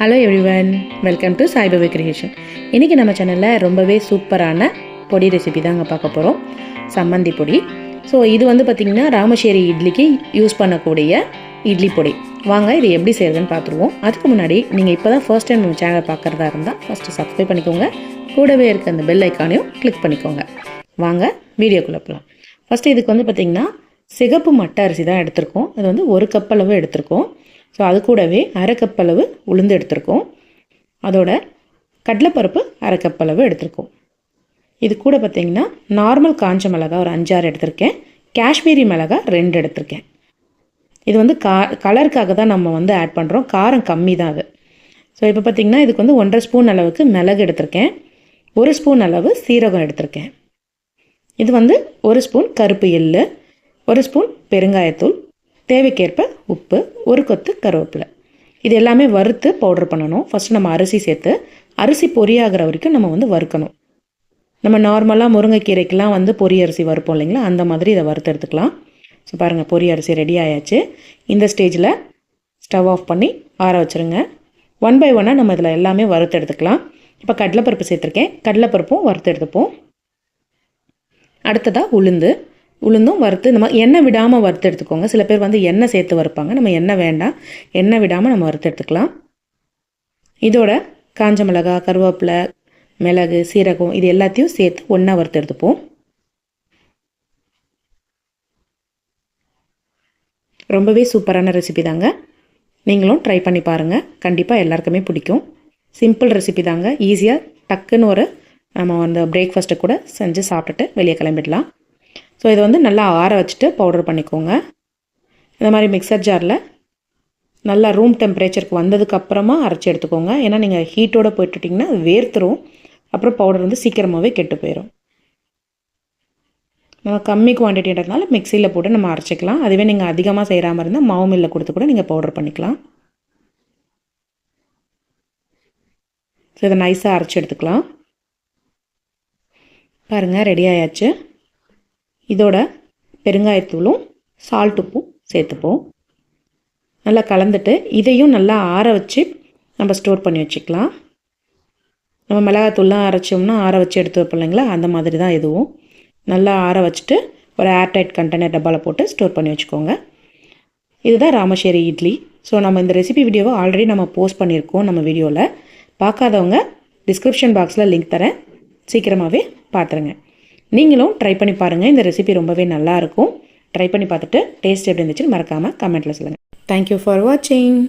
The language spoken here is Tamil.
Hello everyone welcome to Saibaba creation இன்றைக்கி நம்ம சேனலில் ரொம்பவே சூப்பரான பொடி ரெசிபி தாங்க பார்க்க போகிறோம் சம்மந்தி பொடி. ஸோ இது வந்து பார்த்திங்கன்னா ராமசேரி இட்லிக்கு யூஸ் பண்ணக்கூடிய இட்லி பொடி. வாங்க இது எப்படி செய்யறதுன்னு பார்த்துருவோம் அதுக்கு முன்னாடி நீங்கள் இப்போ தான் ஃபர்ஸ்ட் டைம் நம்ம சேனலை பார்க்குறதா இருந்தால் ஃபஸ்ட்டு சப்ஸ்கிரைப் பண்ணிக்கோங்க. கூடவே இருக்க அந்த பெல் ஐக்கானையும் கிளிக் பண்ணிக்கோங்க. வாங்க வீடியோக்குள்ளே போகலாம் ஃபஸ்ட்டு இதுக்கு வந்து பார்த்திங்கன்னா சிகப்பு மட்டை அரிசி தான் எடுத்திருக்கோம். அது வந்து ஒரு கப் அளவு எடுத்திருக்கோம். ஸோ அது கூடவே அரை கப் அளவு உளுந்து எடுத்திருக்கோம். அதோட கடலைப்பருப்பு அரை கப் அளவு எடுத்திருக்கோம். இது கூட பார்த்திங்கன்னா நார்மல் காஞ்ச மிளகா ஒரு அஞ்சாறு எடுத்திருக்கேன். காஷ்மீரி மிளகா ரெண்டு எடுத்திருக்கேன். இது வந்து கா கலருக்காக தான் நம்ம வந்து ஆட் பண்ணுறோம் காரம் கம்மி தான் அது. ஸோ இப்போ பார்த்திங்கன்னா இதுக்கு வந்து ஒன்றரை ஸ்பூன் அளவுக்கு மிளகு எடுத்திருக்கேன். ஒரு ஸ்பூன் அளவு சீரகம் எடுத்திருக்கேன். இது வந்து ஒரு ஸ்பூன் கருப்பு எள்ளு ஒரு ஸ்பூன் பெருங்காயத்தூள். தேவைக்கேற்ப உப்பு ஒரு கொத்து கருவேப்பிலை. இது எல்லாமே வறுத்து பவுடர் பண்ணணும். ஃபஸ்ட்டு நம்ம அரிசி சேர்த்து அரிசி பொரியாகிற வரைக்கும் நம்ம வந்து வறுக்கணும். நம்ம நார்மலாக முருங்கைக்கீரைக்கெலாம் வந்து பொரி அரிசி வறுப்போம் இல்லைங்களா? அந்த மாதிரி இதை வறுத்து எடுத்துக்கலாம். ஸோ பாருங்கள் பொரி அரிசி ரெடி ஆயாச்சு. இந்த ஸ்டேஜில் ஸ்டவ் ஆஃப் பண்ணி ஆற வச்சுருங்க. ஒன் பை ஒன்னாக நம்ம இதில் எல்லாமே வறுத்து எடுத்துக்கலாம். இப்போ கடலைப்பருப்பு சேர்த்துருக்கேன். கடலைப்பருப்பும் வறுத்து எடுத்துப்போம். அடுத்ததாக உளுந்து. உளுந்தும் வறுத்து நம்ம எண்ணெய் விடாமல் வறுத்து எடுத்துக்கோங்க. சில பேர் வந்து எண்ணெய் சேர்த்து வறுப்பாங்க. நம்ம எண்ணெய் வேண்டாம். எண்ணெய் விடாமல் நம்ம வறுத்து எடுத்துக்கலாம். இதோட காஞ்ச மிளகா கருவேப்பிலை மிளகு சீரகம் இது எல்லாத்தையும் சேர்த்து ஒன்றா வறுத்து எடுத்துப்போம். ரொம்பவே சூப்பரான ரெசிபி தாங்க. நீங்களும் ட்ரை பண்ணி பாருங்கள் கண்டிப்பாக எல்லாருக்குமே பிடிக்கும். சிம்பிள் ரெசிபி தாங்க. ஈஸியாக டக்குன்னு ஒரு நம்ம அந்த பிரேக்ஃபாஸ்ட்டை கூட செஞ்சு சாப்பிட்டுட்டு வெளியே கிளம்பிடலாம். ஸோ இதை வந்து நல்லா ஆற வச்சுட்டு பவுடர் பண்ணிக்கோங்க. இந்த மாதிரி மிக்சர் ஜாரில் நல்லா ரூம் டெம்பரேச்சருக்கு வந்ததுக்கப்புறமா அரைச்சி எடுத்துக்கோங்க. ஏன்னா நீங்கள் ஹீட்டோடு போயிட்டுட்டிங்கன்னா அது வேர்த்துரும். அப்புறம் பவுடர் வந்து சீக்கிரமாகவே கெட்டு போயிடும் நம்ம கம்மி குவான்டிட்டின்றதுனால மிக்சியில் போட்டு நம்ம அரைச்சிக்கலாம். அதுவே நீங்கள் அதிகமாக செய்கிற மாதிரி இருந்தால் மாவு மில்லில் கொடுத்து கூட நீங்கள் பவுடர் பண்ணிக்கலாம். ஸோ இதை நைஸாக அரைச்சி எடுத்துக்கலாம். பாருங்கள் ரெடி ஆயாச்சு. இதோட பெருங்காயத்தூளும் சால்ட் உப்பும் சேர்த்துப்போம். நல்லா கலந்துட்டு இதையும் நல்லா ஆற வச்சு நம்ம ஸ்டோர் பண்ணி வச்சுக்கலாம். நம்ம மிளகாத்தூள்லாம் அரைச்சோம்னா ஆற வச்சு எடுத்து வைப்போம் இல்லைங்களா? அந்த மாதிரி தான் இதுவும். நல்லா ஆற வச்சுட்டு ஒரு ஏர்டைட் கண்டெய்னர் டப்பாவில் போட்டு ஸ்டோர் பண்ணி வச்சுக்கோங்க. இதுதான் ராமசேரி இட்லி. ஸோ நம்ம இந்த ரெசிபி வீடியோவை ஆல்ரெடி நம்ம போஸ்ட் பண்ணியிருக்கோம் நம்ம வீடியோவில் பார்க்காதவங்க டிஸ்கிரிப்ஷன் பாக்ஸில் லிங்க் தரேன். சீக்கிரமாகவே பார்த்துருங்க. நீங்களும் ட்ரை பண்ணி பாருங்கள் இந்த ரெசிபி ரொம்பவே நல்லாயிருக்கும் ட்ரை பண்ணி பார்த்துட்டு டேஸ்ட் எப்படி இருந்துச்சுன்னு மறக்காமல் கமெண்ட்டில் சொல்லுங்கள் தேங்க்யூ ஃபார் வாட்சிங்